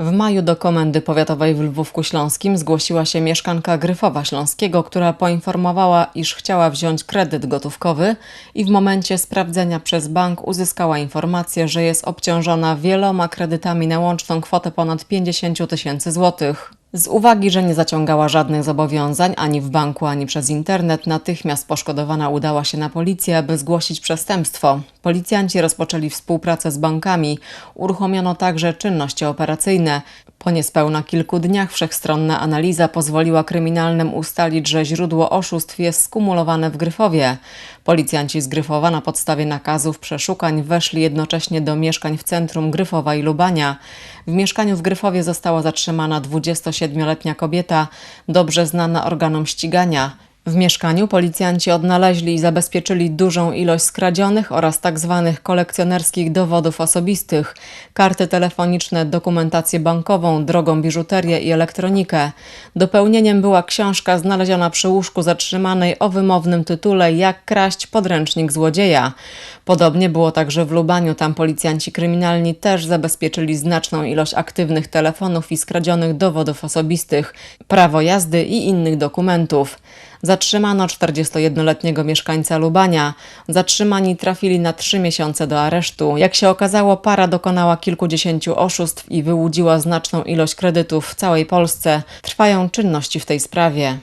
W maju do Komendy Powiatowej w Lwówku Śląskim zgłosiła się mieszkanka Gryfowa Śląskiego, która poinformowała, iż chciała wziąć kredyt gotówkowy i w momencie sprawdzenia przez bank uzyskała informację, że jest obciążona wieloma kredytami na łączną kwotę ponad 50 tysięcy złotych. Z uwagi, że nie zaciągała żadnych zobowiązań ani w banku, ani przez internet, natychmiast poszkodowana udała się na policję, aby zgłosić przestępstwo. Policjanci rozpoczęli współpracę z bankami, uruchomiono także czynności operacyjne. Po niespełna kilku dniach wszechstronna analiza pozwoliła kryminalnym ustalić, że źródło oszustw jest skumulowane w Gryfowie. Policjanci z Gryfowa na podstawie nakazów przeszukań weszli jednocześnie do mieszkań w centrum Gryfowa i Lubania. W mieszkaniu w Gryfowie została zatrzymana 27-letnia kobieta, dobrze znana organom ścigania. W mieszkaniu policjanci odnaleźli i zabezpieczyli dużą ilość skradzionych oraz tzw. kolekcjonerskich dowodów osobistych, karty telefoniczne, dokumentację bankową, drogą biżuterię i elektronikę. Dopełnieniem była książka znaleziona przy łóżku zatrzymanej o wymownym tytule Jak kraść podręcznik złodzieja. Podobnie było także w Lubaniu. Tam policjanci kryminalni też zabezpieczyli znaczną ilość aktywnych telefonów i skradzionych dowodów osobistych, prawo jazdy i innych dokumentów. Zatrzymano 41-letniego mieszkańca Lubania. Zatrzymani trafili na trzy miesiące do aresztu. Jak się okazało, para dokonała kilkudziesięciu oszustw i wyłudziła znaczną ilość kredytów w całej Polsce. Trwają czynności w tej sprawie.